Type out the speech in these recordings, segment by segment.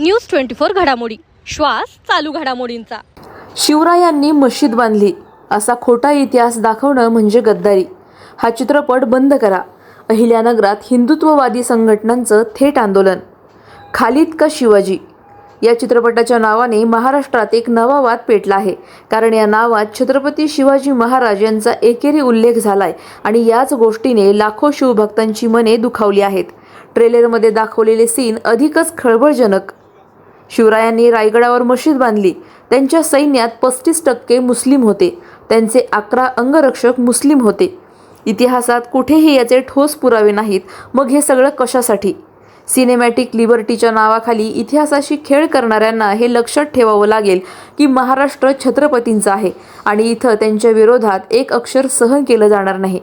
News twenty four घडामोडी. श्वास चालू घडामोडींचा. शिवरायांनी मशीद बांधली. असा खोटा इतिहास दाखवणं म्हणजे गद्दारी. हा चित्रपट बंद करा. अहिल्यानगरात हिंदुत्ववादी संघटनांचं थेट आंदोलन. खालिद का शिवाजी? या चित्रपटाच्या नावाने महाराष्ट्रात एक नवा वाद पेटला आहे. कारण या नावात छत्रपती शिवाजी महाराज यांचा एकेरी उल्लेख झालाय आणि याच गोष्टीने लाखो शिवभक्तांची मने दुखावली आहेत. ट्रेलरमध्ये दाखवलेले सीन अधिकच खळबळजनक. शिवरायांनी रायगडावर मशीद बांधली. त्यांच्या सैन्यात पस्तीस टक्के मुस्लिम होते. त्यांचे अकरा अंगरक्षक मुस्लिम होते. इतिहासात कुठेही याचे ठोस पुरावे नाहीत. मग हे सगळं कशासाठी? सिनेमॅटिक लिबर्टीच्या नावाखाली इतिहासाशी खेळ करणाऱ्यांना हे लक्षात ठेवावं लागेल की महाराष्ट्र छत्रपतींचा आहे आणि इथं त्यांच्या विरोधात एक अक्षर सहन केलं जाणार नाही.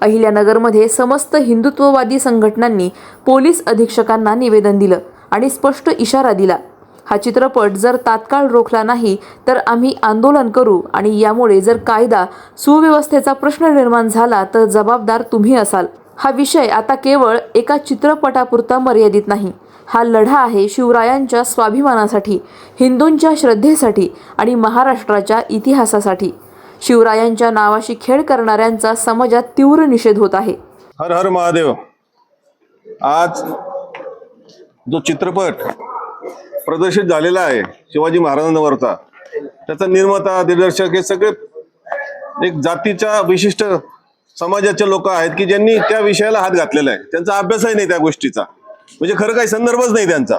अहिल्यानगरमध्ये समस्त हिंदुत्ववादी संघटनांनी पोलीस अधीक्षकांना निवेदन दिलं आणि स्पष्ट इशारा दिला. हा चित्रपट जर तात्काळ रोखला नाही तर आम्ही आंदोलन करू आणि यामुळे जर कायदा सुव्यवस्थेचा प्रश्न निर्माण झाला तर जबाबदार तुम्ही असाल. हा विषय आता केवळ एका चित्रपटापुरता मर्यादित नाही. हा लढा आहे शिवरायांच्या स्वाभिमानासाठी हिंदूंच्या श्रद्धेसाठी आणि महाराष्ट्राच्या इतिहासासाठी. शिवरायांच्या नावाशी खेळ करणाऱ्यांचा समाजात तीव्र निषेध होत आहे. हर हर महादेव. आज जो चित्रपट प्रदर्शित झालेला आहे शिवाजी महाराजांवरचा. त्याचा निर्माता दिग्दर्शक हे सगळे एक जातीच्या विशिष्ट समाजाचे लोक आहेत की ज्यांनी त्या विषयाला हात घातलेला आहे. त्यांचा अभ्यासही नाही त्या गोष्टीचा. म्हणजे खरं काही संदर्भच नाही त्यांचा.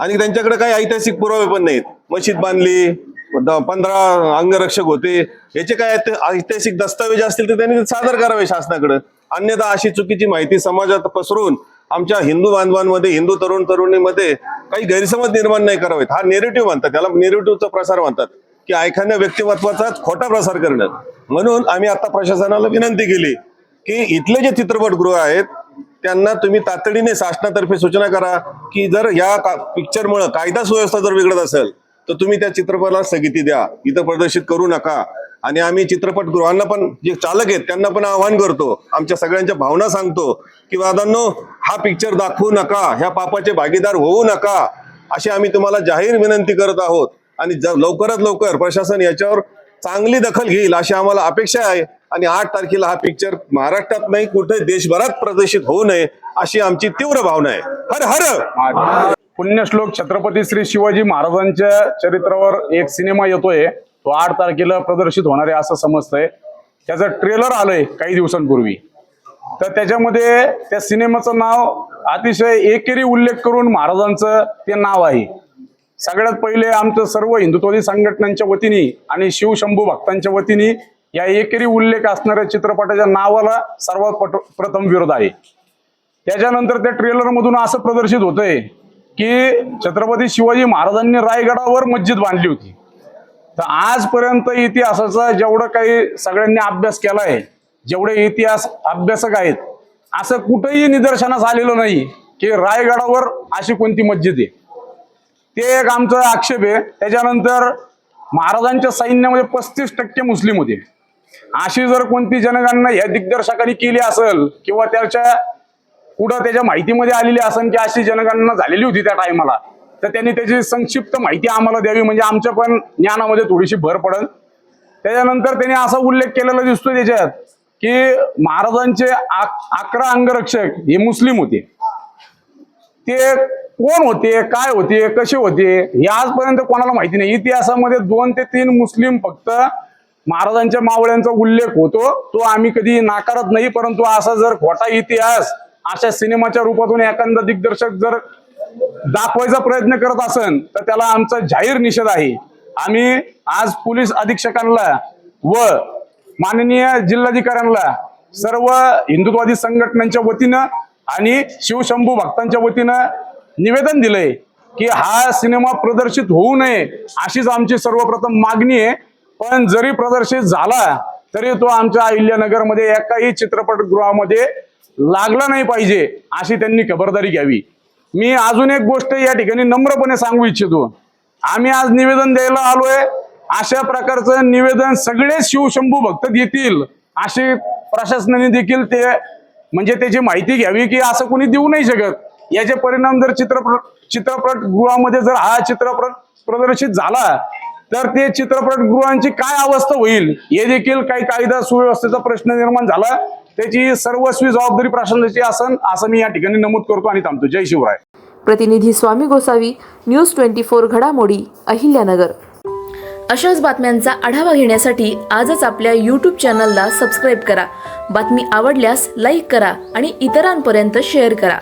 आणि त्यांच्याकडे काही ऐतिहासिक पुरावे पण नाहीत. मशीद बांधली पंधरा अंगरक्षक होते. याचे काय ऐतिहासिक दस्तावेज असतील तर त्यांनी सादर करावे शासनाकडे. अन्यथा अशी चुकीची माहिती समाजात पसरून आमच्या हिंदू बांधवांमध्ये हिंदू तरुण तरुणीमध्ये काही गैरसमज निर्माण नाही करावेत. हा नेरेटिव्ह म्हणतात. त्याला नेरेटिव्हचा प्रसार म्हणतात. की एखाद्या व्यक्तिमत्वाचा खोटा प्रसार करणं. म्हणून आम्ही आता प्रशासनाला विनंती केली की इथले जे चित्रपटगृह आहेत त्यांना तुम्ही तातडीने शासनातर्फे सूचना करा की जर या का पिक्चरमुळे कायदा सुव्यवस्था जर बिघडत असेल तर तुम्ही त्या चित्रपटाला स्थगिती द्या. इथं प्रदर्शित करू नका. आणि आम्ही चित्रपटगृहांना पण जे चालक आहेत त्यांना पण आव्हान करतो. आमच्या सगळ्यांच्या भावना सांगतो की वादांनो हा पिक्चर दाखवू नका. ह्या पापाचे भागीदार होऊ नका. अशी आम्ही तुम्हाला जाहीर विनंती करत आहोत. आणि लवकरात लवकर प्रशासन याच्यावर चांगली दखल घेईल अशी आम्हाला अपेक्षा आहे. आणि आठ तारखेला हा पिक्चर महाराष्ट्रात नाही कुठे देशभरात प्रदर्शित होऊ नये अशी आमची तीव्र भावना आहे. हर हर! पुण्यश्लोक छत्रपती श्री शिवाजी महाराजांच्या चरित्रावर एक सिनेमा येतोय. तो आठ तारखेला प्रदर्शित होणार आहे असं समजतंय. त्याचं ट्रेलर आलंय काही दिवसांपूर्वी. तर त्याच्यामध्ये त्या सिनेमाचं नाव अतिशय एकेरी उल्लेख करून महाराजांचं ते नाव आहे. सगळ्यात पहिले आमचं सर्व हिंदुत्वादी संघटनांच्या वतीने आणि शिवशंभू भक्तांच्या वतीने या एकेरी उल्लेख असणाऱ्या चित्रपटाच्या नावाला सर्वात पट- प्रथम विरोध आहे. त्याच्यानंतर त्या ट्रेलरमधून असं प्रदर्शित होतंय की छत्रपती शिवाजी महाराजांनी रायगडावर मस्जिद बांधली होती. तर आजपर्यंत इतिहासाचा जेवढं काही सगळ्यांनी अभ्यास केला आहे जेवढे इतिहास अभ्यासक आहेत असं कुठेही निदर्शनास आलेलं नाही की रायगडावर अशी कोणती मस्जिद आहे. ते एक आमचा आक्षेप आहे. त्याच्यानंतर महाराजांच्या सैन्यामध्ये पस्तीस टक्के मुस्लिम होते. अशी जर कोणती जनगणना या दिग्दर्शकांनी केली असेल किंवा त्याच्या पुढं त्याच्या माहितीमध्ये आलेली असेल की अशी जनगणना झालेली होती त्या टायमाला तर त्यांनी त्याची संक्षिप्त माहिती आम्हाला द्यावी म्हणजे आमच्या पण ज्ञानामध्ये थोडीशी भर पडेल. त्याच्यानंतर त्यांनी असा उल्लेख केलेला दिसतोय त्याच्यात की महाराजांचे अकरा अंगरक्षक हे मुस्लिम होते. ते कोण होते काय होते कसे होते हे आजपर्यंत कोणाला माहिती नाही. इतिहासामध्ये दोन ते तीन मुस्लिम फक्त महाराजांच्या मावळ्यांचा उल्लेख होतो. तो आम्ही कधी नाकारत नाही परंतु असा जर खोटा इतिहास अशा सिनेमाच्या रूपातून एखादा दिग्दर्शक जर दाखवायचा प्रयत्न करत असन तर त्याला आमचा जाहीर निषेध आहे. आम्ही आज पोलीस अधीक्षकांना व माननीय जिल्हाधिकाऱ्यांना सर्व हिंदुत्वादी संघटनांच्या वतीनं आणि शिवशंभू भक्तांच्या वतीनं निवेदन दिलंय की हा सिनेमा प्रदर्शित होऊ नये अशीच आमची सर्वप्रथम मागणी आहे. पण जरी प्रदर्शित झाला तरी तो आमच्या अहिल्यानगरमध्ये एकाही चित्रपटगृहामध्ये लागला नाही पाहिजे अशी त्यांनी खबरदारी घ्यावी. मी अजून एक गोष्ट या ठिकाणी नम्रपणे सांगू इच्छितो. आम्ही आज निवेदन द्यायला आलोय. अशा प्रकारचं निवेदन सगळे शिवशंभू भक्त घेतील अशी प्रशासनाने देखील ते म्हणजे त्याची माहिती घ्यावी की असं कोणी देऊ नाही शकत. याचे परिणाम जर चित्रपट चित्रपट गृहामध्ये जर हा चित्रपट प्रदर्शित झाला तर ते चित्रपट गृहांची काय अवस्था होईल हे देखील काही कायदा सुव्यवस्थेचा प्रश्न निर्माण झाला. त्याची सर्वस्वी जबाबदारी प्रशासनाची असन असं मी या ठिकाणी नमूद करतो आणि थांबतो. जय शिवराय. प्रतिनिधी Swami Gosavi news twenty four घडामोडी अहिल्यानगर. अशाच बातम्यांचा आढावा घेण्यासाठी आजच आपल्या यूट्यूब चॅनलला सबस्क्राईब करा. बातमी आवडल्यास लाईक करा आणि इतरांपर्यंत शेअर करा.